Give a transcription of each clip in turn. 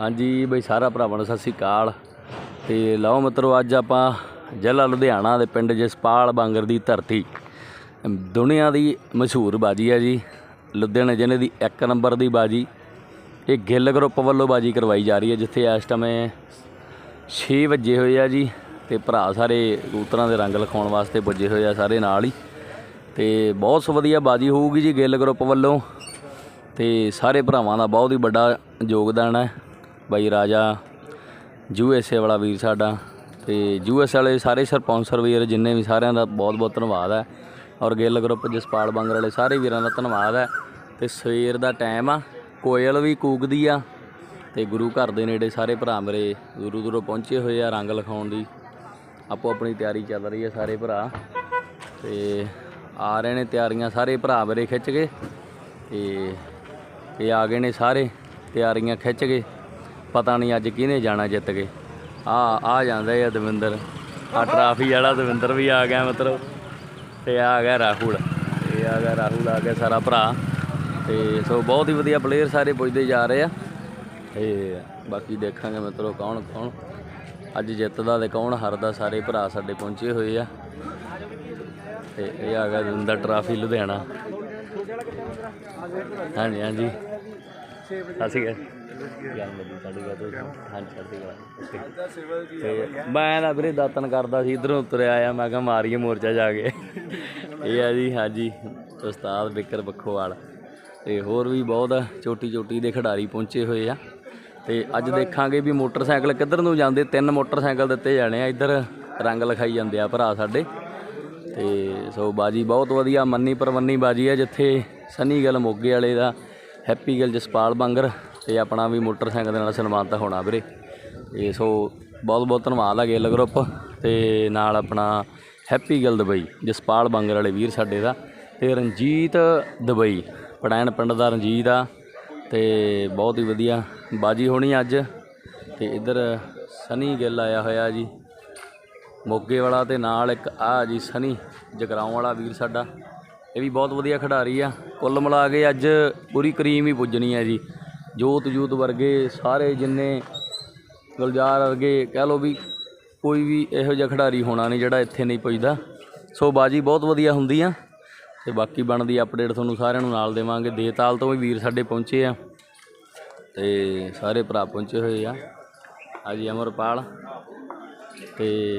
ਹਾਂਜੀ ਬਈ ਸਾਰਾ ਭਰਾਵਾਂ ਨੂੰ ਸਤਿ ਸ੍ਰੀ ਅਕਾਲ। ਤੇ ਲਓ ਮਿੱਤਰੋ, ਅੱਜ ਆਪਾਂ ਜ਼ਿਲ੍ਹਾ ਲੁਧਿਆਣਾ ਦੇ ਪਿੰਡ ਜਸਪਾਲ ਬਾਂਗਰ ਦੀ ਧਰਤੀ। ਦੁਨੀਆ ਦੀ ਮਸ਼ਹੂਰ ਬਾਜੀ ਹੈ ਜੀ। ਲੁਧਿਆਣੇ ਜ਼ਿਲ੍ਹੇ ਦੀ ਇੱਕ ਨੰਬਰ ਦੀ ਬਾਜੀ। ਇਹ ਗਿੱਲ ਗਰੁੱਪ ਵੱਲੋਂ ਬਾਜੀ ਕਰਵਾਈ ਜਾ ਰਹੀ ਹੈ, ਜਿੱਥੇ ਇਸ ਸਮੇਂ 6 ਵਜੇ ਹੋਏ ਆ ਜੀ ਤੇ ਭਰਾ ਸਾਰੇ ਕਬੂਤਰਾਂ ਦੇ ਰੰਗ ਲਿਖਾਉਣ ਵਾਸਤੇ ਪੁੱਜੇ ਹੋਏ ਆ ਸਾਰੇ ਨਾਲ ਹੀ। ਤੇ ਬਹੁਤ ਵਧੀਆ ਬਾਜੀ ਹੋਊਗੀ ਜੀ ਗਿੱਲ ਗਰੁੱਪ ਵੱਲੋਂ। ਤੇ ਸਾਰੇ ਭਰਾਵਾਂ ਦਾ ਬਹੁਤ ਹੀ ਵੱਡਾ ਯੋਗਦਾਨ ਹੈ। ਬਾਈ ਰਾਜਾ ਯੂ ਐੱਸ ਏ ਵਾਲਾ ਵੀਰ ਸਾਡਾ ਤੇ ਯੂਐਸ ਵਾਲੇ ਸਾਰੇ ਸਪਾਂਸਰ ਵੀਰ ਜਿੰਨੇ ਵੀ ਸਾਰਿਆਂ ਦਾ ਬਹੁਤ ਬਹੁਤ ਧੰਨਵਾਦ ਹੈ ਔਰ ਗਿੱਲ ਗਰੁੱਪ ਜਸਪਾਲ ਬੰਗਰ ਵਾਲੇ ਸਾਰੇ ਵੀਰਾਂ ਦਾ ਧੰਨਵਾਦ ਹੈ ਤੇ ਸਵੇਰ ਦਾ ਟਾਈਮ ਆ, ਕੋਇਲ ਵੀ ਕੂਕਦੀ ਆ ਤੇ ਗੁਰੂ ਘਰ ਦੇ ਨੇੜੇ ਸਾਰੇ ਭਰਾ ਮੇਰੇ ਦੂਰੋਂ ਦੂਰੋਂ ਪਹੁੰਚੇ ਹੋਏ ਆ ਰੰਗ ਲਿਖਾਉਣ ਦੀ। ਆਪੋ ਆਪਣੀ ਤਿਆਰੀ ਚੱਲ ਰਹੀ ਹੈ ਸਾਰੇ ਭਰਾ ਤੇ ਆ ਰਹੇ ਨੇ ਤਿਆਰੀਆਂ ਸਾਰੇ ਭਰਾ ਮੇਰੇ ਖਿੱਚ ਕੇ ਤੇ ਇਹ ਆ ਗਏ ਨੇ ਸਾਰੇ ਤਿਆਰੀਆਂ ਖਿੱਚ ਕੇ। ਪਤਾ ਨਹੀਂ ਅੱਜ ਕਿਹਨੇ ਜਾਣਾ ਜਿੱਤ ਕੇ। ਆ ਆ ਜਾਂਦਾ ਇਹ ਦਵਿੰਦਰ। ਆ ਟਰਾਫੀ ਵਾਲਾ ਦਵਿੰਦਰ ਵੀ ਆ ਗਿਆ ਮਤਲਬ। ਤੇ ਆ ਗਿਆ ਰਾਹੁਲ। ਇਹ ਆ ਗਿਆ ਰਾਹੁਲ, ਆ ਗਿਆ ਸਾਰਾ ਭਰਾ। ਤੇ ਸੋ ਬਹੁਤ ਹੀ ਵਧੀਆ ਪਲੇਅਰ ਸਾਰੇ ਪੁੱਜਦੇ ਜਾ ਰਹੇ ਆ। ਤੇ ਬਾਕੀ ਦੇਖਾਂਗੇ ਮਤਲਬ ਕੌਣ ਕੌਣ ਅੱਜ ਜਿੱਤਦਾ ਤੇ ਕੌਣ ਹਾਰਦਾ। ਸਾਰੇ ਭਰਾ ਸਾਡੇ ਪਹੁੰਚੇ ਹੋਏ ਆ। ਤੇ ਇਹ ਆ ਗਿਆ ਦਵਿੰਦਰ ਟਰਾਫੀ ਲੁਧਿਆਣਾ। ਹਾਂਜੀ ਹਾਂਜੀ। ਸਤਿ ਸ਼੍ਰੀ ਅਕਾਲ। ਸਾਡੀ ਤੋਂ ਹਾਂਜੀ ਸਾਡੀ ਤੇ ਮੈਂ ਨਾ ਵੀਰੇ ਦਾਤਨ ਕਰਦਾ ਸੀ ਇਧਰੋਂ ਤੁਰਿਆ ਆਇਆ ਮੈਂ ਕਿਹਾ ਮਾਰੀਏ ਮੋਰਚਾ ਜਾ ਕੇ। ਇਹ ਆ ਜੀ ਹਾਂਜੀ ਉਸਤਾਦ ਬਿਕਰ ਬੱਖੋਵਾਲ। ਤੇ ਹੋਰ ਵੀ ਬਹੁਤ ਚੋਟੀ ਚੋਟੀ ਦੇ ਖਿਡਾਰੀ ਪਹੁੰਚੇ ਹੋਏ ਆ। ਤੇ ਅੱਜ ਦੇਖਾਂਗੇ ਵੀ ਮੋਟਰਸਾਈਕਲ ਕਿੱਧਰ ਨੂੰ ਜਾਂਦੇ ਤਿੰਨ ਮੋਟਰਸਾਈਕਲ ਦਿੱਤੇ ਜਾਣੇ ਆ ਇੱਧਰ ਰੰਗ ਲਿਖਾਈ ਜਾਂਦੇ ਆ ਭਰਾ ਸਾਡੇ। ਤੇ ਸੋ ਬਾਜੀ ਬਹੁਤ ਵਧੀਆ ਮੰਨੀ ਪਰਵੰਨੀ ਬਾਜੀ ਹੈ ਜਿੱਥੇ ਸਨੀ ਗਿੱਲ ਮੋਗੇ ਵਾਲੇ ਦਾ ਹੈਪੀ ਗਿੱਲ ਜਸਪਾਲ ਬਾਂਗਰ ਤੇ ਆਪਣਾ ਵੀ ਮੋਟਰਸਾਈਕਲ ਦੇ ਨਾਲ ਸਨਮਾਨਿਤ ਹੋਣਾ ਵੀਰੇ। ਤੇ ਸੋ ਬਹੁਤ ਬਹੁਤ ਧੰਨਵਾਦ ਆ ਗਿੱਲ ਗਰੁੱਪ ਤੇ ਨਾਲ ਆਪਣਾ ਹੈਪੀ ਗਿੱਲ ਦੁਬਈ ਜਸਪਾਲ ਬੰਗਰ ਵਾਲੇ ਵੀਰ ਸਾਡੇ ਦਾ ਤੇ ਰਣਜੀਤ ਦੁਬਈ ਪੜੈਣ ਪਿੰਡ ਦਾ ਰਣਜੀਤ ਆ ਤੇ ਬਹੁਤ ਹੀ ਵਧੀਆ ਬਾਜੀ ਹੋਣੀ ਅੱਜ। ਤੇ ਇੱਧਰ ਸਨੀ ਗਿੱਲ ਆਇਆ ਹੋਇਆ ਜੀ, ਮੋਗੇ ਵਾਲਾ ਤੇ ਨਾਲ ਇੱਕ ਆ ਜੀ ਸਨੀ, ਜਗਰਾਉਂ ਵਾਲਾ ਵੀਰ ਸਾਡਾ। ਇਹ ਵੀ ਬਹੁਤ ਵਧੀਆ ਖਿਡਾਰੀ ਆ। ਕੁੱਲ ਮਿਲਾ ਕੇ ਅੱਜ ਪੂਰੀ ਕਰੀਮ ਹੀ ਪੁੱਜਣੀ ਆ ਜੀ। ਜੋਤ ਜੂਤ ਵਰਗੇ ਸਾਰੇ ਜਿੰਨੇ ਗੁਲਜ਼ਾਰ ਵਰਗੇ ਕਹਿ ਲਓ ਵੀ ਕੋਈ ਵੀ ਇਹੋ ਜਿਹਾ ਖਿਡਾਰੀ ਹੋਣਾ ਨਹੀਂ ਜਿਹੜਾ ਇੱਥੇ ਨਹੀਂ ਪੁੱਜਦਾ। ਸੋ ਬਾਜੀ ਬਹੁਤ ਵਧੀਆ ਹੁੰਦੀ ਆ ਤੇ ਬਾਕੀ ਬਣਦੀ ਅਪਡੇਟ ਤੁਹਾਨੂੰ ਸਾਰਿਆਂ ਨੂੰ ਨਾਲ ਦੇਵਾਂਗੇ। ਦੇਤਾਲ ਤੋਂ ਵੀ ਵੀਰ ਸਾਡੇ ਪਹੁੰਚੇ ਆ ਤੇ ਸਾਰੇ ਭਰਾ ਪਹੁੰਚੇ ਹੋਏ ਆ। ਹਾਂਜੀ ਅਮਰਪਾਲ ਤੇ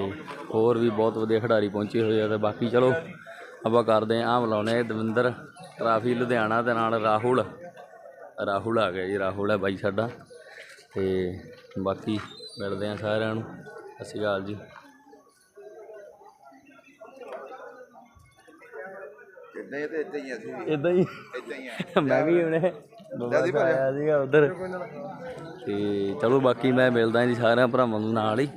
ਹੋਰ ਵੀ ਬਹੁਤ ਵਧੀਆ ਖਿਡਾਰੀ ਪਹੁੰਚੇ ਹੋਏ ਆ ਤੇ ਬਾਕੀ ਚਲੋ ਆਪਾਂ ਕਰਦੇ ਆਂ ਆਹ ਮਿਲਾਉਣੇ ਦਵਿੰਦਰ ਟਰਾਫੀ ਲੁਧਿਆਣਾ ਦੇ ਨਾਲ ਰਾਹੁਲ। ਰਾਹੁਲ ਆ ਗਿਆ ਜੀ ਰਾਹੁਲ ਹੈ ਬਾਈ ਸਾਡਾ। ਤੇ ਬਾਕੀ ਮਿਲਦੇ ਆ ਸਾਰਿਆਂ ਨੂੰ। ਸਤਿ ਸ਼੍ਰੀ ਅਕਾਲ ਜੀ। ਇਦਾਂ ਹੀ ਤੇ ਇਦਾਂ ਹੀ ਅਸੀਂ ਇਦਾਂ ਹੀ। ਇਦਾਂ ਹੀ ਆ। ਮੈਂ ਵੀ ਹੁਣੇ ਬਾਬਾ ਆਇਆ ਸੀਗਾ ਉਧਰ। ਤੇ ਚਲੋ ਬਾਕੀ ਮੈਂ ਮਿਲਦਾ ਜੀ ਸਾਰਿਆਂ ਭਰਾਵਾਂ ਨੂੰ ਨਾਲ ਹੀ।